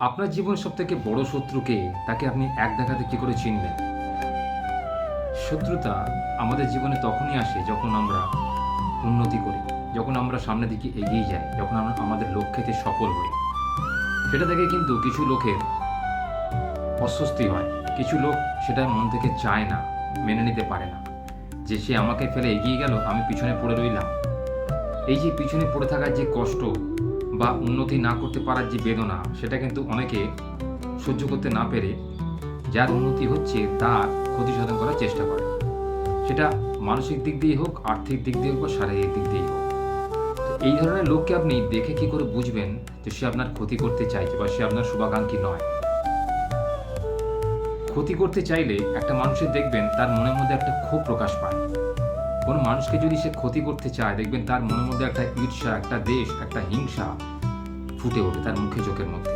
আপনার জীবনের সব থেকে বড় শত্রুকে তাকে আপনি এক দেখাতে কি করে চিনবেন? শত্রুতা আমাদের জীবনে তখনই আসে যখন আমরা উন্নতি করি, যখন আমরা সামনের দিকে এগিয়ে যাই, যখন আমরা আমাদের লক্ষ্যেতে সফল হই। সেটা থেকে কিন্তু কিছু লোকের অস্বস্তি হয়, কিছু লোক সেটা মন থেকে চায় না, মেনে নিতে পারে না। যে সে আমাকে ফেলে এগিয়ে গেল, আমি পিছনে পড়ে রইলাম। এই যে পিছনে পড়ে থাকার যে কষ্ট বা উন্নতি না করতে পারার যে বেদনা, সেটা কিন্তু অনেকে সহ্য করতে না পেরে যার উন্নতি হচ্ছে তার ক্ষতি সাধন করার চেষ্টা করে। সেটা মানসিক দিক দিয়ে হোক, আর্থিক দিক দিয়ে হোক বা শারীরিক দিক দিয়ে হোক। তো এই ধরনের লোককে আপনি দেখে কি করে বুঝবেন যে সে আপনার ক্ষতি করতে চাইছে বা সে আপনার শুভাকাঙ্ক্ষী নয়? ক্ষতি করতে চাইলে একটা মানুষের দেখবেন তার মনের মধ্যে একটা ক্ষোভ প্রকাশ পায়। কোনো মানুষকে যদি সে ক্ষতি করতে চায়, দেখবেন তার মনের মধ্যে একটা ঈর্ষা, একটা দেশ, একটা হিংসা ফুটে ওঠে তার মুখে চোখের মধ্যে।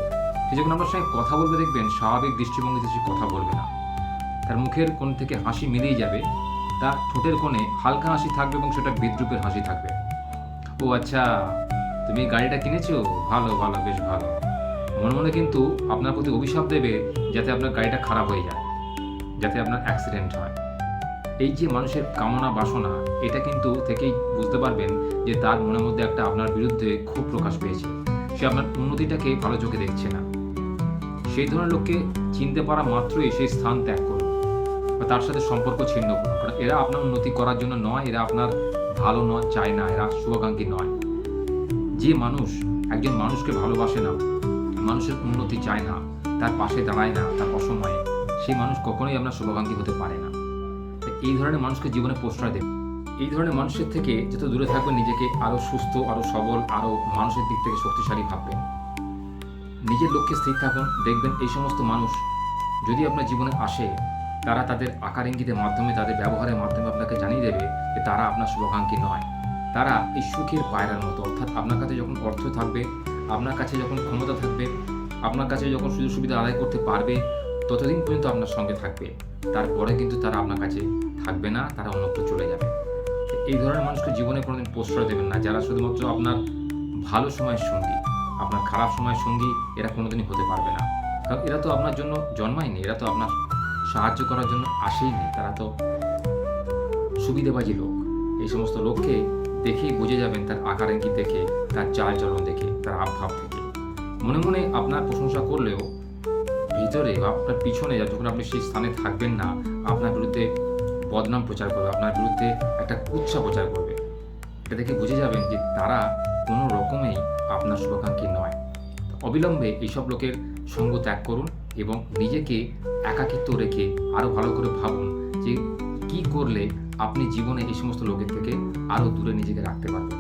সে যখন আপনার সঙ্গে কথা বলবে, দেখবেন স্বাভাবিক দৃষ্টিভঙ্গিতে সে কথা বলবে না। তার মুখের কোণ থেকে হাসি মিলেই যাবে, তার ঠোঁটের কোণে হালকা হাসি থাকবে এবং সেটা বিদ্রুপের হাসি থাকবে। ও আচ্ছা তুমি গাড়িটা কিনেছো? ভালো ভালো, বেশ ভালো। মনে মনে কিন্তু আপনার প্রতি অভিশাপ দেবে, যাতে আপনার গাড়িটা খারাপ হয়ে যায়, যাতে আপনার অ্যাক্সিডেন্ট হয়। এই যে মানুষের কামনা বাসনা, এটা কিন্তু থেকেই বুঝতে পারবেন যে তার মনের মধ্যে একটা আপনার বিরুদ্ধে খুব প্রকাশ পেয়েছে। সে আপনার উন্নতিটাকে ভালো চোখে দেখছে না। সেই ধরনের লোককে চিনতে পারা মাত্রই সেই স্থান ত্যাগ করুন বা তার সাথে সম্পর্ক ছিন্ন করুন কারণ এরা আপনার উন্নতি করার জন্য নয়, এরা আপনার ভালো নয়, চায় না, এরা শুভাকাঙ্ক্ষী নয়। যে মানুষ একজন মানুষকে ভালোবাসে না, মানুষের উন্নতি চায় না, তার পাশে দাঁড়ায় না, তার অসময়ে, সেই মানুষ কখনোই আপনার শুভাকাঙ্ক্ষী হতে পারে না। এই ধরনের মানুষকে জীবনে প্রশ্রয় দেবে। এই ধরনের মানুষের থেকে যত দূরে থাকবেন নিজেকে আরও সুস্থ আরও সবল আরও মানুষের দিক থেকে শক্তিশালী ভাববেন। নিজের লক্ষ্যে স্থির থাকুন, দেখবেন এই সমস্ত মানুষ যদি আপনার জীবনে আসে, তারা তাদের আকার ইঙ্গিতের মাধ্যমে, তাদের ব্যবহারের মাধ্যমে আপনাকে জানিয়ে দেবে যে তারা আপনার শুভাকাঙ্ক্ষী নয়। তারা এই সুখের পায়রার মতো, অর্থাৎ আপনার কাছে যখন অর্থ থাকবে, আপনার কাছে যখন ক্ষমতা থাকবে, আপনার কাছে যখন সুযোগ সুবিধা আদায় করতে পারবে, ততদিন পর্যন্ত আপনার সঙ্গে থাকবে। তারপরে কিন্তু তারা আপনার কাছে থাকবে না, তারা অন্যত্র চলে যাবে। এই ধরনের মানুষকে জীবনে কোনোদিন প্রশ্রয় দেবেন না। যারা শুধুমাত্র আপনার ভালো সময়ের সঙ্গী, আপনার খারাপ সময়ের সঙ্গী, এরা কোনোদিনই হতে পারবে না। কারণ এরা তো আপনার জন্য জন্মায়নি এরা তো আপনার সাহায্য করার জন্য আসেইনি তারা তো সুবিধাবাজি লোক। এই সমস্ত লোককে দেখেই বুঝে যাবেন তার আকার ইঙ্গিত দেখে, তার চাল চলন দেখে, তার আবভাব থেকে মনে মনে আপনার প্রশংসা করলেও ভিতরে বা আপনার পিছনে যখন আপনি সেই স্থানে থাকবেন না, আপনার বিরুদ্ধে বদনাম প্রচার করবে, আপনার বিরুদ্ধে একটা কুৎসা প্রচার করবে। এটা দেখে বুঝে যাবেন যে তারা কোনো রকমেই আপনার শুভাকাঙ্ক্ষী নয়। অবিলম্বে এইসব লোকের সঙ্গ ত্যাগ করুন এবং নিজেকে একাকিত্ব রেখে আরও ভালো করে ভাবুন যে কি করলে আপনি জীবনে এই সমস্ত লোকের থেকে আরও দূরে নিজেকে রাখতে পারবেন।